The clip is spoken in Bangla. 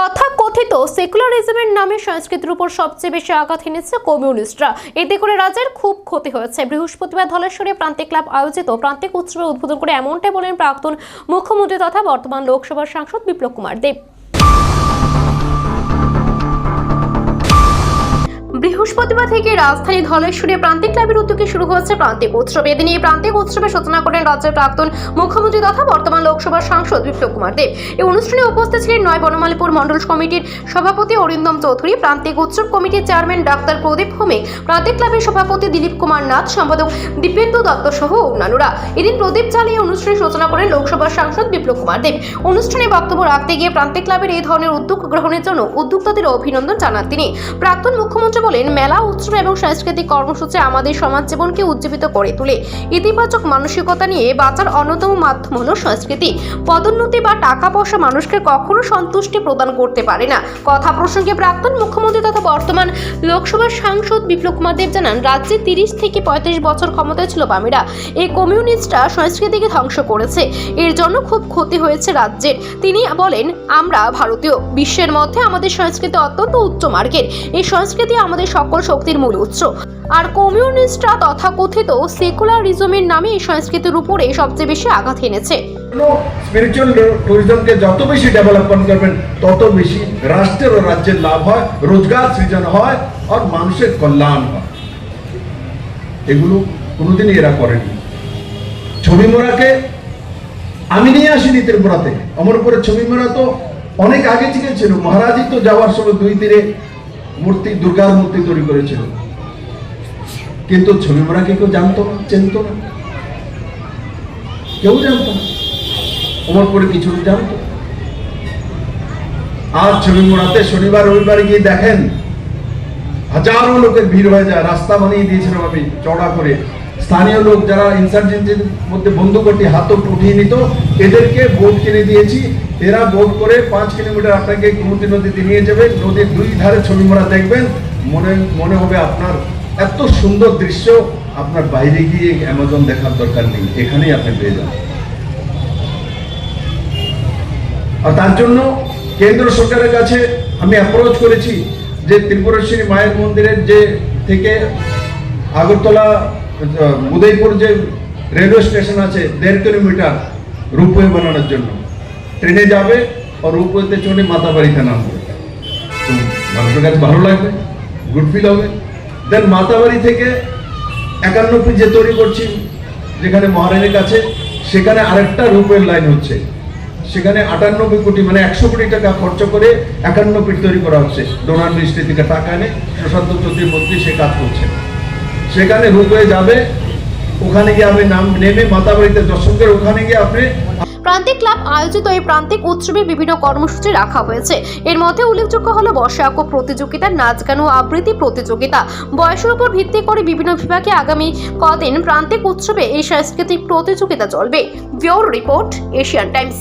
তথাকথিত সেকুলারিজমের নামে সংস্কৃতির উপর সবচেয়ে বেশি আঘাত এনেছে কমিউনিস্টরা। এতে করে রাজ্যের খুব ক্ষতি হয়েছে। বৃহস্পতিবার ধলেশ্বরী প্রান্তিক ক্লাব আয়োজিত প্রান্তিক উৎসবে উদ্বোধন করে এমনটাই বলেন প্রাক্তন মুখ্যমন্ত্রী তথা বর্তমান লোকসভার সাংসদ বিপ্লব কুমার দেব। বৃহস্পতিবার থেকে রাজধানী ধলেশ্বরে প্রান্তিক ক্লাবের উদ্যোগে শুরু হয়েছে প্রান্তিক উৎসব। এদিন এই প্রান্তিক উৎসবের সূচনা করেন রাজ্যের প্রাক্তন মুখ্যমন্ত্রী তথা বর্তমান লোকসভার সাংসদ বিপ্লব কুমার দেব। এই অনুষ্ঠানে উপস্থিত ছিলেন নয় বনমালীপুর মণ্ডল কমিটির সভাপতি অরিন্দম চৌধুরী, প্রান্তিক উৎসব কমিটির চেয়ারম্যান ডাক্তার প্রদীপ ভৌমিক, প্রান্তিক ক্লাবের সভাপতি দিলীপ কুমার নাথ, সম্পাদক দীপেন্দু দত্ত সহ অন্যান্যরা। এদিন প্রদীপ চালিয়ে অনুষ্ঠানে সূচনা করেন লোকসভার সাংসদ বিপ্লব কুমার দেব। অনুষ্ঠানে বক্তব্য রাখতে গিয়ে প্রান্তিক ক্লাবের এই ধরনের উদ্যোগ গ্রহণের জন্য উদ্যোক্তাদের অভিনন্দন জানান তিনি। প্রাক্তন মুখ্যমন্ত্রী বলেন মেলা, উৎসব এবং সাংস্কৃতিক কর্মসূচি আমাদের সমাজ জীবনকে উজ্জীবিত করে তোলে। ইতিবাচক মানসিকতা নিয়ে বাঁচার অন্যতম মাধ্যম হল সংস্কৃতি। পদোন্নতি বা টাকা পয়সা মানুষকে কখনো সন্তুষ্টি প্রদান করতে পারে না। কথা প্রসঙ্গে প্রাক্তন মুখ্যমন্ত্রী তথা বর্তমান লোকসভার সাংসদ বিপ্লব কুমার দেব জানান, রাজ্যে তিরিশ থেকে পঁয়ত্রিশ বছর ক্ষমতায় ছিল বামেরা। এই কমিউনিস্টরা সংস্কৃতিকে ধ্বংস করেছে। এর জন্য খুব ক্ষতি হয়েছে রাজ্যের। তিনি বলেন, আমরা ভারতীয়। বিশ্বের মধ্যে আমাদের সংস্কৃতি অত্যন্ত উচ্চ মার্গের। এই সংস্কৃতি আমাদের সকল শক্তির মূল উৎস। আর কমিউনিস্টরা তথাকথিত সেকুলারিজমের নামে এই সংস্কৃতির উপরে সবচেয়ে বেশি আঘাত এনেছে। স্পিরিচুয়াল ট্যুরিজমকে যত বেশি ডেভেলপমেন্ট করবেন, তত বেশি রাষ্ট্রের ও রাজ্যের লাভ হয়, রোজগার সৃজন হয় আর মানুষের কল্যাণ হয়। এগুলো কোনোদিনই এরা করেনি। ছবি মোড়াকে আমি নিয়ে আসিনি থেকে অমরপুরের ছবি মোড়া তো অনেক আগে থেকে ছিল। মহারাজই তো যাওয়ার সময় দুই তীরে মূর্তি, দুর্গার মূর্তি তৈরি করেছিল। কিন্তু ছবি মোড়াকে কেউ জানতো না, চিনত না? কেউ জানতো না? অমরপুরে কিছু জানতো। আর ছবি মোড়াতে শনিবার, রবিবার গিয়ে দেখেন, হাজারো লোকের ভিড় হয়ে যায়। রাস্তা বানিয়ে দিয়েছিলাম আমি চড়া করে। স্থানীয় লোক যারা ইনসার্জেন্সির মধ্যে বন্দুকটি হাত উঠিয়ে নিত, এদেরকে বোট কিনে দিয়েছি। এরা বোট করে পাঁচ কিলোমিটার আপনাকে কুমতি নদীতে নিয়ে যাবে। নদীর দুই ধারে ছবি মোড়া দেখবেন। মনে মনে হবে আপনার এত সুন্দর দৃশ্য। আপনার বাইরে গিয়ে অ্যামাজন দেখার দরকার নেই। এখানেই আপনি পেয়ে যান আর তার জন্য কেন্দ্র সরকারের কাছে আমি অ্যাপ্রোচ করেছি যে ত্রিপুরেশ্বরী মায়ের মন্দিরের যে থেকে আগরতলা উদয়পুর যে রেলওয়ে স্টেশন আছে, দেড় কিলোমিটার রূপওয়ে বানানোর জন্য। ট্রেনে যাবে আর রূপওয়েতে চলে মাতাবাড়িতে নামবে তো মানুষের কাছে ভালো লাগবে গুড ফিল হবে। দেন মাতাবাড়ি থেকে একান্ন ফিট যে তৈরি করছি, যেখানে মহারানীর কাছে, সেখানে আরেকটা রূপের লাইন হচ্ছে। সেখানে আটানব্বই কোটি মানে একশো কোটি টাকা খরচ করে একান্ন ফিট তৈরি করা হচ্ছে। ডোনার মিনিস্ট্রি থেকে টাকা এনে প্রশান্ত চৌধুরী মন্ত্রী সে কাজ করছে সেখানে রূপে যাবে, ওখানে গিয়ে আপনি নাম নেমে মাতাবাড়িতে দর্শন করে ওখানে গিয়ে আপনি প্রান্তিক ক্লাব আয়োজিত এই প্রান্তিক উৎসবে বিভিন্ন কর্মসূচি রাখা হয়েছে। এর মধ্যে উল্লেখযোগ্য হলো বর্ষাক প্রতিযোগিতা নাচ গান ও আবৃত্তি প্রতিযোগিতা। বয়সের উপর ভিত্তি করে বিভিন্ন বিভাগে আগামী কদিন প্রান্তিক উৎসবে এই সাংস্কৃতিক প্রতিযোগিতা চলবে। Bureau report Asian Times.